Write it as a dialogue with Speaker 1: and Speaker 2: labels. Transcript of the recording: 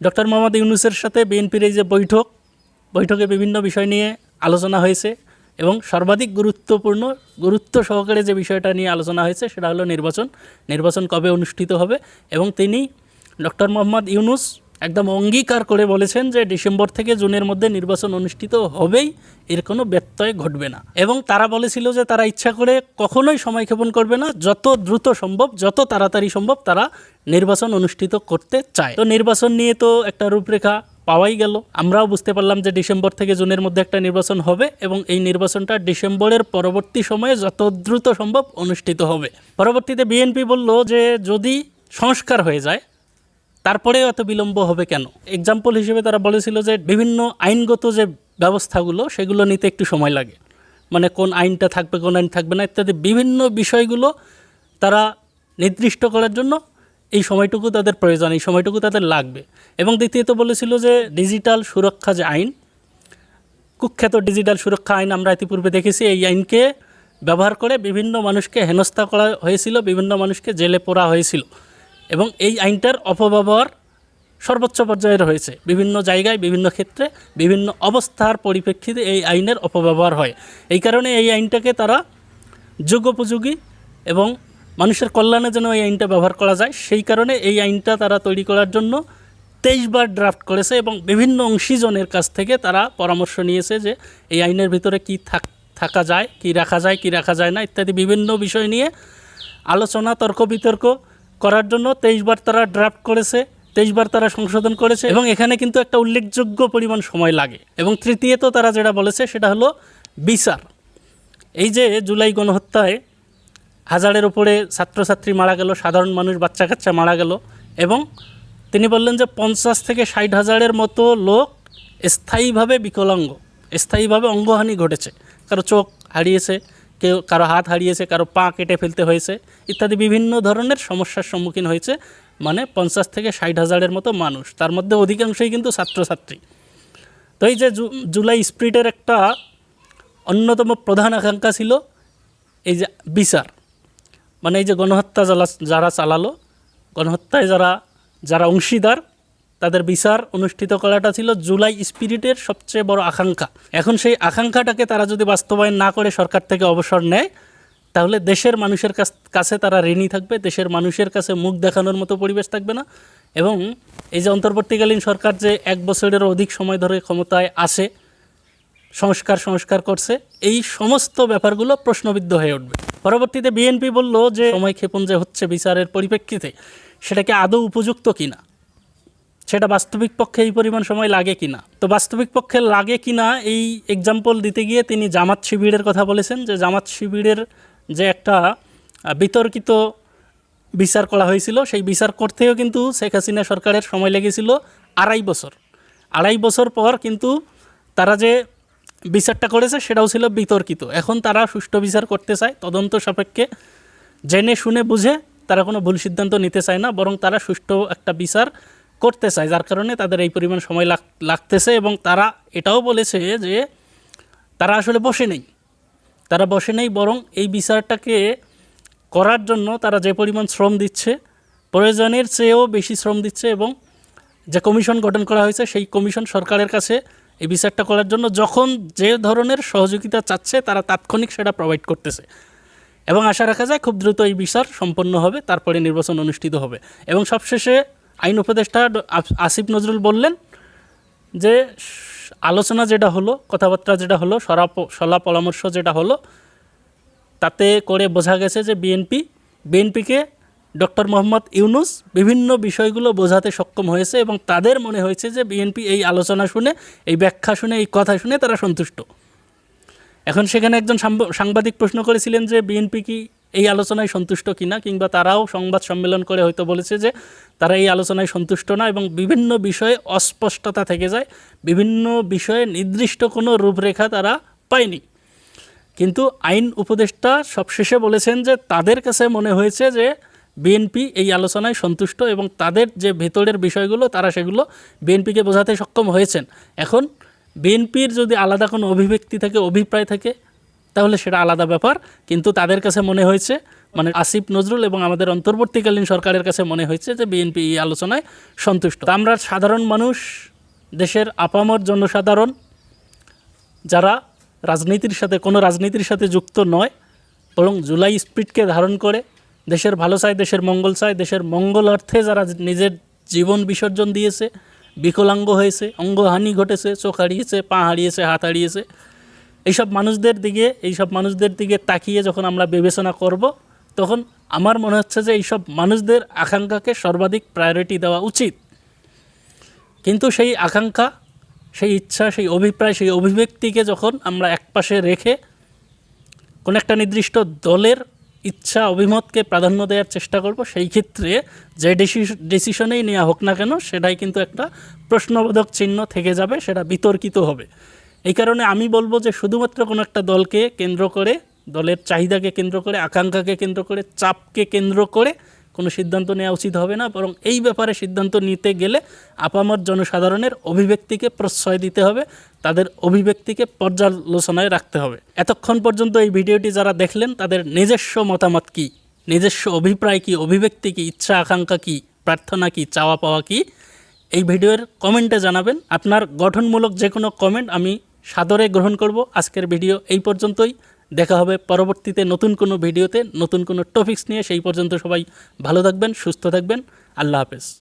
Speaker 1: Doctor Mohammad ইউনুসের সাথে বিএনপির এই যে বৈঠক, বৈঠকে বিভিন্ন বিষয় নিয়ে আলোচনা হয়েছে এবং সর্বাধিক গুরুত্বপূর্ণ, গুরুত্ব সহকারে যে বিষয়টা নিয়ে আলোচনা হয়েছে সেটা হলো নির্বাচন। নির্বাচন কবে অনুষ্ঠিত হবে? এবং তিনি ডক্টর মোহাম্মদ ইউনুস একদম অঙ্গীকার করে বলেছেন যে ডিসেম্বর থেকে জুনের মধ্যে নির্বাচন অনুষ্ঠিত হবেই, এর কোনো ব্যত্যয় ঘটবে না। এবং তারা বলেছিল যে তারা ইচ্ছা করে কখনোই সময় ক্ষেপণ করবে না, যত দ্রুত সম্ভব, যত তাড়াতাড়ি সম্ভব তারা নির্বাচন অনুষ্ঠিত করতে চায়। তো নির্বাচন নিয়ে তো একটা রূপরেখা পাওয়াই গেল। আমরাও বুঝতে পারলাম যে ডিসেম্বর থেকে জুনের মধ্যে একটা নির্বাচন হবে এবং এই নির্বাচনটা ডিসেম্বরের পরবর্তী সময়ে যত দ্রুত সম্ভব অনুষ্ঠিত হবে। পরবর্তীতে বিএনপি বলল যে যদি সংস্কার হয়ে যায় তারপরে এত বিলম্ব হবে কেন? এক্সাম্পল হিসেবে তারা বলেছিল যে বিভিন্ন আইনগত যে ব্যবস্থাগুলো, সেগুলো নিতে একটু সময় লাগে। মানে কোন আইনটা থাকবে, কোন আইন থাকবে না, ইত্যাদি বিভিন্ন বিষয়গুলো তারা নির্দিষ্ট করার জন্য এই সময়টুকু তাদের প্রয়োজন, এই সময়টুকু তাদের লাগবে। এবং দ্বিতীয়ত বলেছিল যে ডিজিটাল সুরক্ষা যে আইন, কুখ্যাত ডিজিটাল সুরক্ষা আইন আমরা ইতিপূর্বে দেখেছি, এই আইনকে ব্যবহার করে বিভিন্ন মানুষকে হেনস্থা করা হয়েছিল, বিভিন্ন মানুষকে জেলে পোড়া হয়েছিল। এবং এই আইনটার অপব্যবহার সর্বোচ্চ পর্যায়ের হয়েছে বিভিন্ন জায়গায়, বিভিন্ন ক্ষেত্রে, বিভিন্ন অবস্থার পরিপ্রেক্ষিতে এই আইনের অপব্যবহার হয়। এই কারণে এই আইনটাকে তারা যুগোপযোগী এবং মানুষের কল্যাণে যেন এই আইনটা ব্যবহার করা যায়, সেই কারণে এই আইনটা তারা তৈরি করার জন্য তেইশবার ড্রাফট করেছে এবং বিভিন্ন অংশীজনের কাছ থেকে তারা পরামর্শ নিয়েছে যে এই আইনের ভিতরে কি থাক, থাকা যায়, কি রাখা যায়, কি রাখা যায় না, ইত্যাদি বিভিন্ন বিষয় নিয়ে আলোচনা, তর্ক বিতর্ক করার জন্য তেইশবার তারা ড্রাফট করেছে তেইশবার তারা সংশোধন করেছে এবং এখানে কিন্তু একটা উল্লেখযোগ্য পরিমাণ সময় লাগে। এবং তৃতীয়ত তারা যেটা বলেছে সেটা হলো বিচার। এই যে জুলাই গণহত্যায় হাজারের উপরে ছাত্রছাত্রী মারা গেল, সাধারণ মানুষ, বাচ্চা কাচ্চা মারা গেল এবং তিনি বললেন যে পঞ্চাশ থেকে ষাট হাজারের মতো লোক স্থায়ীভাবে বিকলাঙ্গ, স্থায়ীভাবে অঙ্গহানি ঘটেছে। কারও চোখ হারিয়েছে কেউ কারও হাত হারিয়েছে, কারও পা কেটে ফেলতে হয়েছে, ইত্যাদি বিভিন্ন ধরনের সমস্যার সম্মুখীন হয়েছে মানে পঞ্চাশ থেকে ষাট হাজারের মতো মানুষ, তার মধ্যে অধিকাংশই কিন্তু ছাত্রছাত্রী। তো এই যে জুলাই স্প্রিটের একটা অন্যতম প্রধান আকাঙ্ক্ষা ছিল, এই যে বিচার। মানে এই যে গণহত্যা যারা যারা চালালো, গণহত্যায় যারা যারা অংশীদার তাদের বিচার অনুষ্ঠিত করাটা ছিল জুলাই স্পিরিটের সবচেয়ে বড় আকাঙ্ক্ষা। এখন সেই আকাঙ্ক্ষাটাকে তারা যদি বাস্তবায়ন না করে সরকার থেকে অবসর নেয়, তাহলে দেশের মানুষের কাছ- তারা ঋণী থাকবে, দেশের মানুষের কাছে মুখ দেখানোর মতো পরিবেশ থাকবে না। এবং এই যে অন্তর্বর্তীকালীন সরকার যে এক বছরেরও অধিক সময় ধরে ক্ষমতায় আসে, সংস্কার সংস্কার করছে, এই সমস্ত ব্যাপারগুলো প্রশ্নবিদ্ধ হয়ে উঠবে। পরবর্তীতে বিএনপি বলল যে, সময় ক্ষেপণ যে হচ্ছে বিচারের পরিপ্রেক্ষিতে। সেটাকে আদৌ উপযুক্ত কিনা? সেটা বাস্তবিক পক্ষে এই পরিমাণ সময় লাগে কিনা? তো বাস্তবিক পক্ষে লাগে কিনা এই এক্সাম্পল দিতে গিয়ে তিনি জামাত শিবিরের কথা বলেছেন যে জামাত শিবিরের যে একটা বিতর্কিত বিচার করা হয়েছিল, সেই বিচার করতেও কিন্তু শেখ হাসিনা সরকারের সময় লেগেছিল আড়াই বছর। আড়াই বছর পর কিন্তু তারা যে বিচারটা করেছে সেটাও ছিল বিতর্কিত। এখন তারা সুষ্ঠু বিচার করতে চায়, তদন্ত সাপেক্ষে জেনে শুনে বুঝে তারা কোনো ভুল সিদ্ধান্ত নিতে চায় না, বরং তারা সুষ্ঠু একটা বিচার করতে চায় যার কারণে তাদের এই পরিমাণ সময় লাগ- লাগতেছে এবং তারা এটাও বলেছে যে তারা আসলে বসে নেই। তারা বসে নেই বরং এই বিচারটাকে করার জন্য তারা যে পরিমাণ শ্রম দিচ্ছে, প্রয়োজনের চেয়েও বেশি শ্রম দিচ্ছে এবং যে কমিশন গঠন করা হয়েছে সেই কমিশন সরকারের কাছে এই বিচারটা করার জন্য যখন যে ধরনের সহযোগিতা চাচ্ছে তারা তাৎক্ষণিক সেটা প্রোভাইড করতেছে। এবং আশা রাখা যায় খুব দ্রুত এই বিচার সম্পন্ন হবে, তারপরে নির্বাচন অনুষ্ঠিত হবে। এবং সবশেষে আইন উপদেষ্টা আসিফ নজরুল বললেন যে, আলোচনা যেটা হলো, কথাবার্তা যেটা হলো সরা সলা পরামর্শ যেটা হলো, তাতে করে বোঝা গেছে যে বিএনপি, বিএনপিকে ডক্টর মোহাম্মদ ইউনুস বিভিন্ন বিষয়গুলো বোঝাতে সক্ষম হয়েছে এবং তাদের মনে হয়েছে যে বিএনপি এই আলোচনা শুনে, এই ব্যাখ্যা শুনে, এই কথা শুনে তারা সন্তুষ্ট। এখন সেখানে একজন সাংবাদিক প্রশ্ন করেছিলেন যে বিএনপি কি এই আলোচনায় সন্তুষ্ট কিনা কিংবা তারাও সংবাদ সম্মেলন করে হয়তো বলেছে যে তারা এই আলোচনায় সন্তুষ্ট না এবং বিভিন্ন বিষয়ে অস্পষ্টতা থেকে যায়, বিভিন্ন বিষয়ে নির্দিষ্ট কোনো রূপরেখা তারা পায়নি। কিন্তু আইন উপদেষ্টা সবশেষে বলেছেন যে তাদের কাছে মনে হয়েছে যে বিএনপি এই আলোচনায় সন্তুষ্ট এবং তাদের যে ভেতরের বিষয়গুলো তারা সেগুলো বিএনপিকে বোঝাতে সক্ষম হয়েছেন। এখন বিএনপির যদি আলাদা কোনো অভিব্যক্তি থাকে, অভিপ্রায় থাকে তাহলে সেটা আলাদা ব্যাপার। কিন্তু তাদের কাছে মনে হয়েছে মানে আসিফ নজরুল এবং আমাদের অন্তর্বর্তীকালীন সরকারের কাছে মনে হয়েছে যে বিএনপি এই আলোচনায় সন্তুষ্ট। আমরা সাধারণ মানুষ, দেশের আপামর জনসাধারণ, যারা রাজনীতির সাথে, কোনো রাজনীতির সাথে যুক্ত নয়, বরং জুলাই স্পিরিটকে ধারণ করে, দেশের ভালো চায়, দেশের মঙ্গল চায়, দেশের মঙ্গল অর্থে যারা নিজের জীবন বিসর্জন দিয়েছে, বিকলাঙ্গ হয়েছে, অঙ্গহানি ঘটেছে, চোখ হারিয়েছে, পা হারিয়েছে, হাত হারিয়েছে এইসব মানুষদের দিকে, এইসব মানুষদের দিকে তাকিয়ে যখন আমরা বিবেচনা করব, তখন আমার মনে হচ্ছে যে এইসব মানুষদের আকাঙ্ক্ষাকে সর্বাধিক প্রায়োরিটি দেওয়া উচিত। কিন্তু সেই আকাঙ্ক্ষা, সেই ইচ্ছা, সেই অভিপ্রায়, সেই অভিব্যক্তিকে যখন আমরা একপাশে রেখে কোনো একটা নির্দিষ্ট দলের ইচ্ছা, অভিমতকে প্রাধান্য দেওয়ার চেষ্টা করব, সেই ক্ষেত্রে যে ডিসিশনেই নেওয়া হোক না কেন, সেটাই কিন্তু একটা প্রশ্নবোধক চিহ্ন থেকে যাবে, সেটা বিতর্কিত হবে। এই কারণে আমি বলব যে শুধুমাত্র কোনো একটা দলকে কেন্দ্র করে, দলের চাহিদাকে কেন্দ্র করে, আকাঙ্ক্ষাকে কেন্দ্র করে, চাপকে কেন্দ্র করে কোনো সিদ্ধান্ত নেওয়া উচিত হবে না। বরং এই ব্যাপারে সিদ্ধান্ত নিতে গেলে আপামর জনসাধারণের অভিব্যক্তিকে প্রশ্রয় দিতে হবে, তাদের অভিব্যক্তিকে পর্যালোচনায় রাখতে হবে। এতক্ষণ পর্যন্ত এই ভিডিওটি যারা দেখলেন, তাদের নিজস্ব মতামত কী? নিজস্ব অভিপ্রায় কী? অভিব্যক্তি কী? ইচ্ছা, আকাঙ্ক্ষা কী? প্রার্থনা কী? চাওয়া পাওয়া কী? এই ভিডিওর কমেন্টে জানাবেন। আপনার গঠনমূলক যে কোনো কমেন্ট আমি সাদরে গ্রহণ করব। আজকের ভিডিও এই পর্যন্তই। দেখা হবে পরবর্তীতে নতুন কোনো ভিডিওতে, নতুন কোনো টপিক্স নিয়ে। সেই পর্যন্ত সবাই ভালো থাকবেন, সুস্থ থাকবেন। আল্লাহ হাফেজ।